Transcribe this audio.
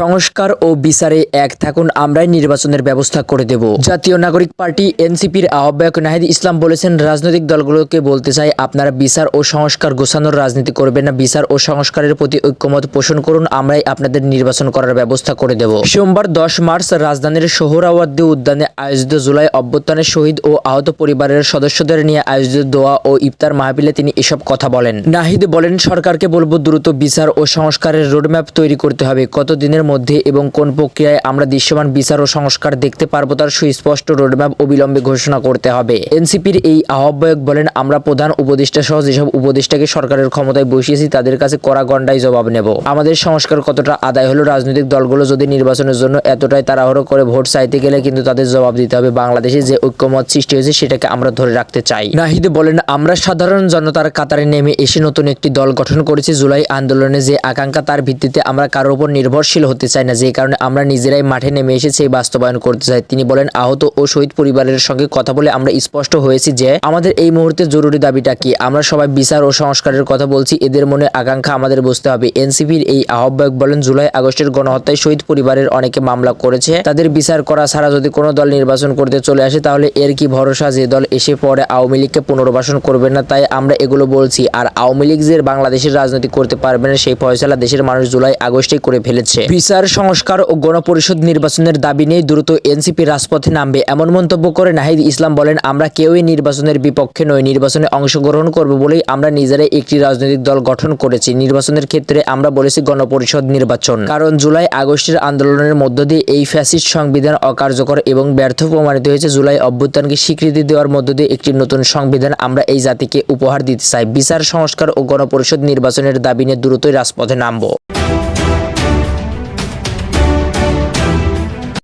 সংস্কার ও বিচারে এক থাকুন, আমরাই নির্বাচনের ব্যবস্থা করে দেব। জাতীয় নাগরিক পার্টি এনসিপির আহ্বায়ক নাহিদ ইসলাম বলেছেন, রাজনৈতিক দলগুলোকে বলতে চাই, আপনারা বিচার ও সংস্কার গোছানোর রাজনীতি করবেন না। বিচার ও সংস্কারের প্রতি ঐক্যমত পোষণ করুন, আমরাই আপনাদের নির্বাচন করার ব্যবস্থা করে দেব। সোমবার দশ মার্চ রাজধানীর সোহরাওয়ার্দী উদ্যানে আয়োজিত জুলাই অভ্যুত্থানের শহীদ ও আহত পরিবারের সদস্যদের নিয়ে আয়োজিত দোয়া ও ইফতার মাহফিলে তিনি এসব কথা বলেন। নাহিদ বলেন, সরকারকে বলব, দ্রুত বিচার ও সংস্কারের রোডম্যাপ তৈরি করতে হবে। কত দিনের মধ্যে এবং কোন প্রক্রিয়ায় আমরা দৃশ্যমান বিচার ও সংস্কার দেখতে পারব তার সুস্পষ্ট রোডম্যাপ অবিলম্বে ঘোষণা করতে হবে। এনসিপির এই আহ্বায়ক বলেন, আমরা প্রধান উপদেষ্টা সহ যেসব উপদেষ্টাকে সরকারের ক্ষমতায় বসিয়েছি তাদের কাছে কড়া গন্ডায় জবাব নেব। আমাদের সংস্কার কতটা আদায় হলো রাজনৈতিক দলগুলো যদি নির্বাচনের জন্য এতটাই তাড়াহুড়ো করে ভোট চাইতে গেলে কিন্তু তাদের জবাব দিতে হবে বাংলাদেশে যে ঐক্যমত সৃষ্টি হয়েছে সেটাকে আমরা ধরে রাখতে চাই। নাহিদ বলেন, আমরা সাধারণ জনতার কাতারে নেমে এসে নতুন একটি দল গঠন করেছি জুলাই আন্দোলনে যে আকাঙ্ক্ষা তার ভিত্তিতে আমরা কারোর উপর নির্ভরশীল হতে চাই না, যে কারণে আমরা নিজেরাই মাঠে নেমে এসে সেই বাস্তবায়ন করতে চাই। তিনি বলেন, আহত ও শহীদ পরিবারের সঙ্গে কথা বলে আমরা স্পষ্ট হয়েছি যে আমাদের এই মুহূর্তে জরুরি দাবিটা কি। আমরা সবাই বিচার ও সংস্কারের কথা বলছি, এদের মনে আকাঙ্ক্ষা আমাদের বুঝতে হবে। এনসিপির এই আহ্বায়ক বলেন, জুলাই আগস্টের গণহত্যায় শহীদ পরিবারের অনেকে মামলা করেছে। তাদের বিচার করা ছাড়া যদি কোনো দল নির্বাচন করতে চলে আসে, তাহলে এর কি ভরসা যে দল এসে পরে আওয়ামী লীগকে পুনর্বাসন করবে না, তাই আমরা এগুলো বলছি। আর আওয়ামী লীগ যে বাংলাদেশের রাজনীতি করতে পারবে না, সেই ফয়সালা দেশের মানুষ জুলাই আগস্টেই করে ফেলেছে। বিচার, সংস্কার ও গণপরিষদ নির্বাচনের দাবি নিয়ে দ্রুত এনসিপি রাজপথে নামবে। এমন মন্তব্য করে নাহিদ ইসলাম বলেন, আমরা কেউই নির্বাচনের বিপক্ষে নই। নির্বাচনে অংশগ্রহণ করব বলেই আমরা নিজেরাই একটি রাজনৈতিক দল গঠন করেছি। নির্বাচনের ক্ষেত্রে আমরা বলেছি গণপরিষদ নির্বাচন। কারণ জুলাই আগস্টের আন্দোলনের মধ্য দিয়ে এই ফ্যাসিস্ট সংবিধান অকার্যকর এবং ব্যর্থ প্রমাণিত হয়েছে। জুলাই অভ্যুত্থানকে স্বীকৃতি দেওয়ার মধ্য দিয়ে একটি নতুন সংবিধান আমরা এই জাতিকে উপহার দিতে চাই। বিচার, সংস্কার ও গণপরিষদ নির্বাচনের দাবি নিয়ে দ্রুতই রাজপথে নামব।